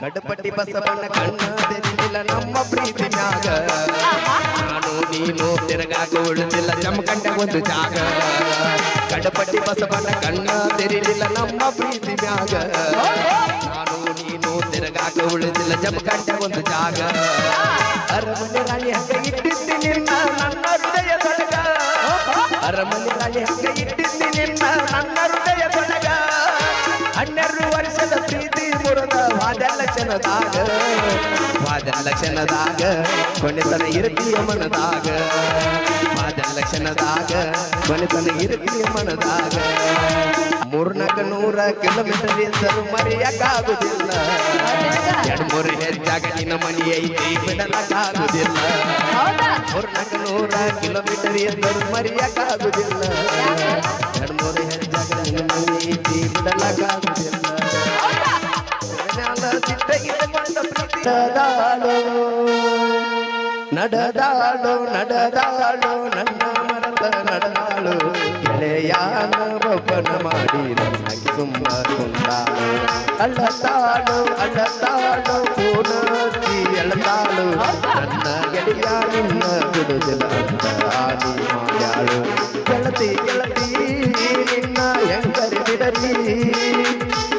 ಕಡಪಟ್ಟಿ ಬಸವಣ್ಣ ಕಣ್ಣ ತೆರಿಲಿಲ್ಲ ನಮ್ಮ ಪ್ರೀತಿ ಮ್ಯಾಗ ನಾನು ನೀನು ತಿರುಗಾಕ ಉಳಿದಿಲ್ಲ ಜಮಕಂಡ ಒಂದು ಜಾಗ ಕಡಪಟ್ಟಿ ಬಸವಣ್ಣ ಕಣ್ಣ ತೆರಿಲಿಲ್ಲ ನಮ್ಮ ಪ್ರೀತಿ ಮ್ಯಾಗ ನಾನು ನೀನು ತಿರುಗಾಕ ಉಳಿದಿಲ್ಲ ಜಮಕಂಡ ಒಂದು ಜಾಗ ಅರಮನೆ ರಾಣಿ ಹಂಗ ಇಟ್ಟಿದ್ದಿ ನಿನ್ನ ನನ್ನ ಹೃದಯದೊಳಗ ಅರಮನೆ ರಾಣಿ ಹಂಗ ಇಟ್ಟಿದ್ದಿ ನಿನ್ನ ನನ್ನ ಹೃದಯದೊಳಗ ವಾದೆಲ್ಲ ವಾದನ ಲಕ್ಷಣದಾಗ ಕ್ಷಣದಾಗ ಕೊನೆತನ ಇರುತ್ತೀಯ ಮನದಾಗ ವಾದನ ಲಕ್ಷಣದಾಗ ಕೊನೆತನ ಇರುತ್ತೀಯ ಮನದಾಗ. ಮೂರ್ನಾಲ್ಕು ನೂರ ಕಿಲೋಮೀಟರ್ ಇದ್ದರೂ ಮರೆಯಕ್ಕಾಗುದಿಲ್ಲ ಎರಡು ಮೂರು ಹೆಜ್ಜಾಗ ನಿನ್ನ ಮನಿ ಐತಿ ಬಿಡಲಕ್ಕಾಗುದಿಲ್ಲ ಮೂರ್ನಾಲ್ಕು ನೂರ ಕಿಲೋಮೀಟರ್ ಇದ್ದರೂ ಮರೆಯಕ್ಕಾಗುದಿಲ್ಲ ಎರಡು ಮೂರು ಹೆಜ್ಜಾಗ ನಿನ್ನ ಮನಿ ಐತಿ ಬಿಡಲಕ್ಕಾಗುದಿಲ್ಲ ನಡೆದಾಳು. ನಡೆದಾಳು ನಡೆದಾಳು, ನನ್ನ ಮರದ ನಡೆದಾಳು. ಗೆಳೆಯಾನ ಮಾಡಿ ನನಗೆ ಸುಮ್ಮ ಕುಂದಾಳು ಅಳತಾಳು ಅಳತಾಳು ಪೂರ್ಣಿ ಎಳತಾಳು ನನ್ನ ಗೆಳೆಯ ನಿನ್ನ ಬಿಡುದಿಲ್ಲ ಅಂತ ಆಡಿ ಮಾಡ್ಯಾಳು. ಗೆಳತಿ ಗೆಳತಿ, ನಿನ್ನ ಹೆಂಗರಿ ಬಿಡಲಿ.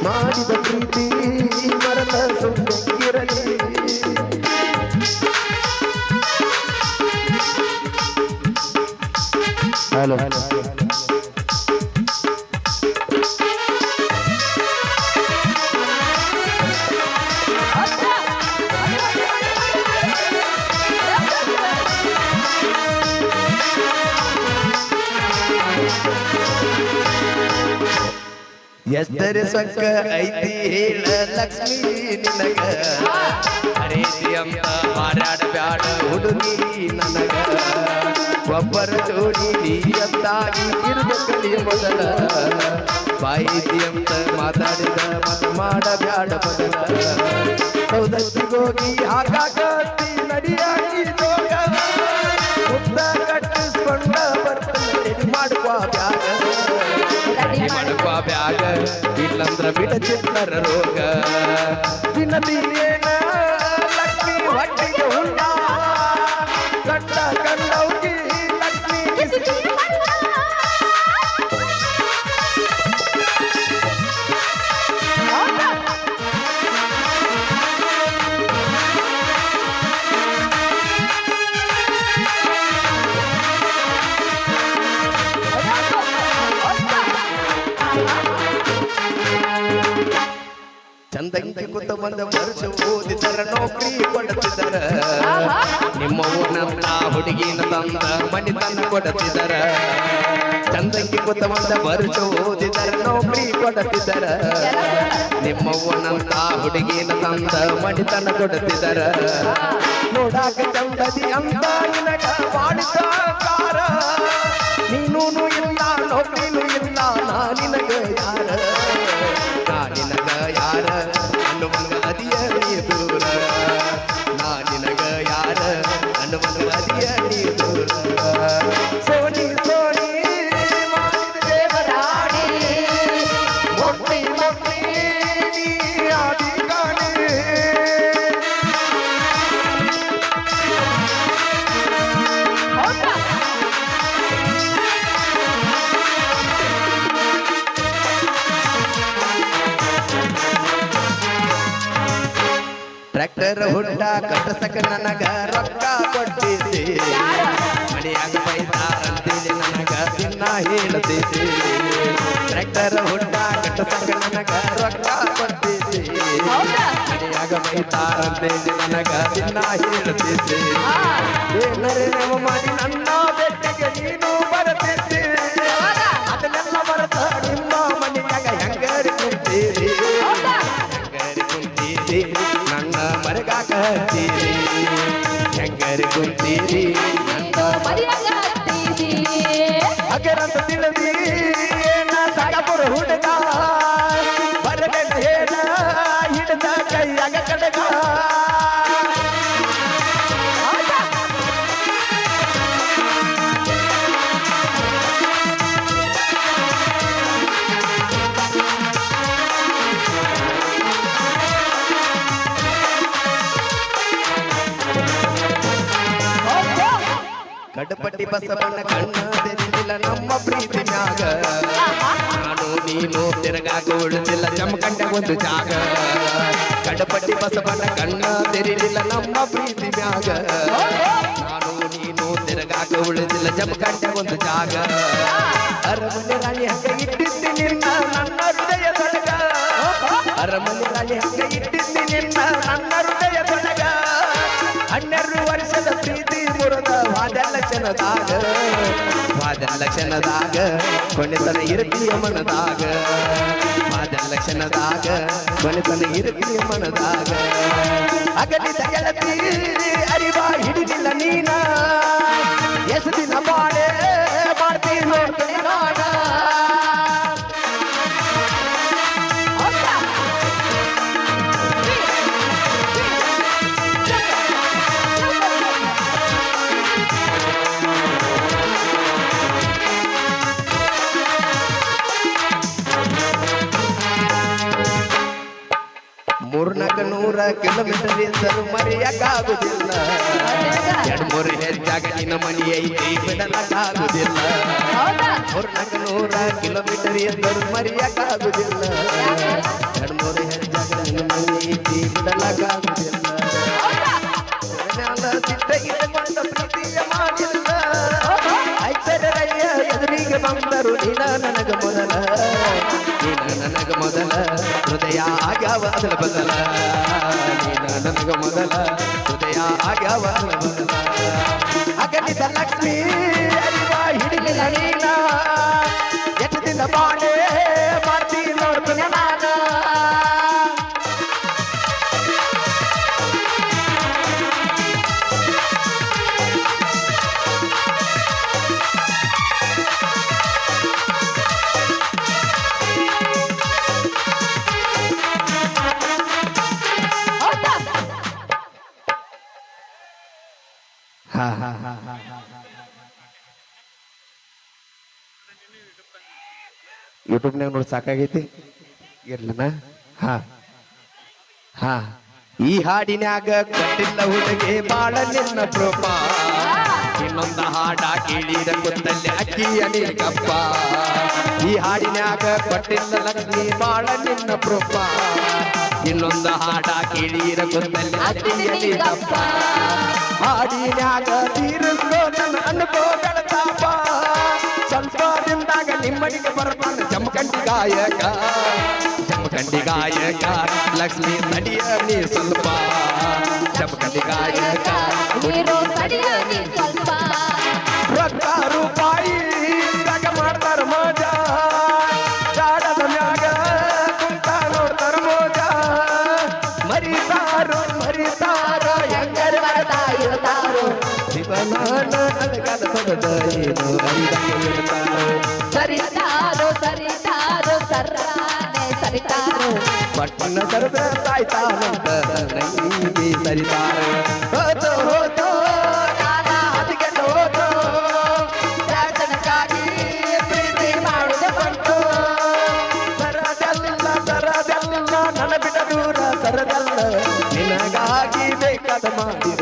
ಮಾಡಿದ ಪ್ರೀತಿ ಎಷ್ಟರೆ ಸೊಕ್ಕ ಐತಿ ಹೇಳ ಲಕ್ಷ್ಮೀ ನಿನಗ. ಹರೇತಿ ಅಂತ ಮಾರಾಡ ಬ್ಯಾಡ ಹುಡುಗಿ ನನಗ. ಒಬ್ಬರ ಜೋಡಿ ನೀಯತ್ತಾಗಿ ಇರುವ ಕಲಿಯ ಮೊದಲ. ಬಾಯಿತಿ ಅಂತ ಮಾತಾಡಿದ ಮತ ಮಾಡ ಬ್ಯಾಡ ಮೊದಲ. ಸೌದತ್ತಿಗೋಗಿ ಆಗಾಕತ್ತಿ ಬಿಡ ಚಿತ್ತರ ರೋಗ ದಿನದಿ ಏನ ಚಂದಂಗಿ ಕುತ್ತ ಬಂದ ವರ್ಷ ಓದಿದರ ನೌಕರಿ ಕೊಡುತ್ತಿದ್ದರ ನಿಮ್ಮ ಊರಿನಂತ ಹುಡುಗಿನ ತಂದ ಮನಿತನ ಕೊಡುತ್ತಿದ್ದರ ಚಂದಂಗಿ ಕುತ್ತ ಬಂದ ವರ್ಷ ಓದಿದರ ನೌಕರಿ ಕೊಡುತ್ತಿದ್ದರ ನಿಮ್ಮ ಊರಿನಂತ ಹುಡುಗಿನ ತಂದ ಮನಿತನ ಕೊಡುತ್ತಿದ್ದರ ನೋಡಾಕ ಚಂದದಿ ಅಂತ ನಿನಗ ಮಾಡಿದ ಕಾರ ನೀನು ಇಲ್ಲ ನೌಕರಿನೂ ಇಲ್ಲ ನಾನಿನ ಯಾರ? ಕಟ್ಟಸಕ ನನಗ ರೊಕ್ಕ ಕೊಟ್ಟಿದ್ದೆ. ಮನೆಯಾಗ ಬೈತಾರಂತೇಳಿ ನನಗ ದಿನ ಹೇಳ್ತಿದ್ದೆ. ಟ್ರ್ಯಾಕ್ಟರ್ ಹುಡ್ಡ ಕಟ್ಟಸಂಗ ನನಗ ರೊಕ್ಕ ಕೊಟ್ಟಿದ್ದೆ. ಮನೆಯಾಗ ಬೈತಾರಂತೇಳಿ ನನಗ ದಿನ ಹೇಳ್ತಿದ್ದೆ. ಏನರೇ ನೆವ ಮಾಡಿ ನನ್ನ ಬೆಟ್ಟಿಗೆ ನೀನು ಹೆಂಗರಿ ಕುಂತೀರಿ ನನ್ನ ಅಗರಂತ ತಿಳಿದಿ ಏನ ಸಾಗಪುರ ಹುಡುಗ ಕಡಪಟ್ಟಿ ಬಸವಣ್ಣ ಕಣ್ಣ ತೆರೆದಿಲ್ಲ ನಮ್ಮ ಪ್ರೀತಿ ಮ್ಯಾಗ ನಾನು ನೀನು ತಿರುಗಾಕ ಉಳಿದಿಲ್ಲ ಜಮಖಂಡ ಒಂದು ಜಾಗ ಕಡಪಟ್ಟಿ ಬಸವಣ್ಣ ಕಣ್ಣ ತೆರಿಲಿಲ್ಲ ನಮ್ಮ ಪ್ರೀತಿ ಮ್ಯಾಗ ನಾನು ನೀನು ತಿರುಗಾಕ ಉಳಿದಿಲ್ಲ ಜಮಖಂಡ ಒಂದು ಜಾಗ ಅರಮನೆ ರಾಣಿ ಹಂಗ ಇಟ್ಟಿದ್ದಿ ನಿನ್ನ ನನ್ನ ಹೃದಯದೊಳಗ ಅರಮನೆ ರಾಣಿ ಹಂಗ ಇಟ್ಟಿದ್ದಿ ನಿನ್ನ ನನ್ನ ಹೃದಯದೊಳಗ ಹನ್ನೆರಡು ವರ್ಷದ ಪ್ರೀತಿ ಮುರಿದ ವಾದೆಲ್ಲ ಕ್ಷಣದಾಗ ವಾದೆಲ್ಲ ಕ್ಷಣದಾಗ ಕೊನೆತನ ಇರುತ್ತೀಯ ಮನದಾಗ ವಾದೆಲ್ಲ ಕ್ಷಣದಾಗ ಕೊನೆತನ ಇರುತ್ತೀಯ ಮನದಾಗ ಅಗಲಿದ ಗೆಳತಿ ಅರಿವ ಹಿಡಿದಿಲ್ಲ ನೀನ ಎಷ್ಟು ದಿನ ಬಾಳೆ ನೂರ ಕಿಲೋಮೀಟರ್ ಎಂದರು ಮರೆಯಕ್ಕಾಗುದಿಲ್ಲ ಎರಡು ಮೂರು ಹೆಚ್ಚಾಗ ನಿನ್ನ ಮನಿ ಐತಿ ಬಿಡಲಕ್ಕಾಗುದಿಲ್ಲ ಮೂರ್ನಾಲ್ಕು ನೂರ ಕಿಲೋಮೀಟರ್ ಎಂದರು ಮರೆಯಕ್ಕಾಗುದಿಲ್ಲ ಎರಡು ಮೂರು ಹೆಚ್ಚಾಗ ನಿನ್ನ ಮನಿ ಐತಿ ಮಾಡಿಲ್ಲ ಐಶ್ವರ್ಯರಯ್ಯ ಎದುರಿಗೆ ಬಂದರು ನೀನ ನನಗ ಮೊದಲ. ನೀನ ನನಗ ಮೊದಲ ಹೃದಯ ಆಗ್ಯಾವ ಅದರ ಬದಲ. ನೀನ ನನಗ ಮೊದಲ ಹೃದಯ ಆಗ್ಯಾವ ಅದರ ಬದಲ. ಅಗಲಿದ ಲಕ್ಷ್ಮೀ ಹಾ ಹಾ ಹಾ ಯೂಟ್ಯೂಬ್ನಾಗ ನೋಡಿ ಸಾಕಾಗೈತಿ? ಇರ್ಲನ? ಹಾ. ಈ ಹಾಡಿನ್ಯಾಗ ಕಟ್ಟಿಲ್ಲ ಹುಡುಗೆ ಬಾಳ ನಿನ್ನ ಪ್ರೋಪ ಇನ್ನೊಂದ ಹಾಡ ಕೇಳಿದ ಗೊತ್ತಲ್ಲಿ ಅಕ್ಕಿ ಅನಿಲ್ಕಪ್ಪ. ಈ ಹಾಡಿನ್ಯಾಗ ಕಟ್ಟಿಲ್ಲ ಲಕ್ಷ್ಮಿ ಬಾಳ ನಿನ್ನ ಕೃಪ. ಇನ್ನೊಂದ ಹಾಡ ಕೇಳಿರ ಗೊತ್ತಲ್ಲಿ. ಹಾಡಿನ್ಯಾಗ ತೀರಿಸ್ಕೋ ನನ್ನ ಅನುಭವಗಳ ತಾಪ. ಸ್ವಲ್ಪ ದಿನದಾಗ ನಿಮ್ಮಡಿಗೆ ಬರ್ತಾನೆ ಜಮಖಂಡಿ ಗಾಯಕ. ಜಮಖಂಡಿ ಗಾಯಕ ಲಕ್ಷ್ಮಿ ನಡಿಯ ನೀ ಸ್ವಲ್ಪ. ಜಮಖಂಡಿ ಗಾಯಕ ನೀರು ತಡಿಯ ನೀ ಸ್ವಲ್ಪ. ಪದದ ಏನು ಅರಿದಂಗೆ ಇರ್ತಾರೋ ಸರಿತಾರೋ. ಸರಿತಾರೋ ಸರ್ರಾನೆ ಸರಿತಾರೋ ಪಟ್ಟಣ ಸರದ ಬಂತು. ಸರದಲ್ಲ. ನಿನಗಾಗಿ ಬೇಕಾದ ಮಾಡಿರುವಂತ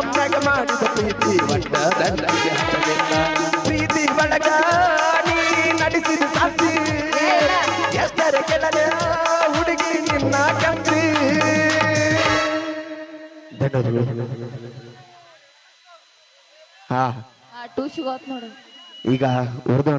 ಮಾಡಿದ ಪ್ರೀತಿ ಹತ್ತಲಿಲ್ಲ ಪ್ರೀತಿ ಬಳಗ ನೀ ನಡೆಸಿದ ಎಷ್ಟರ ಕೆಳಗ ಹುಡುಗಿ ನಿನ್ನ ಕಂತ್ರಿ ಧನ್ಯವಾದಗಳು ಹಾ ಟೂ ಹೋತ್ ನೋಡು. ಈಗ ಉರ್ದು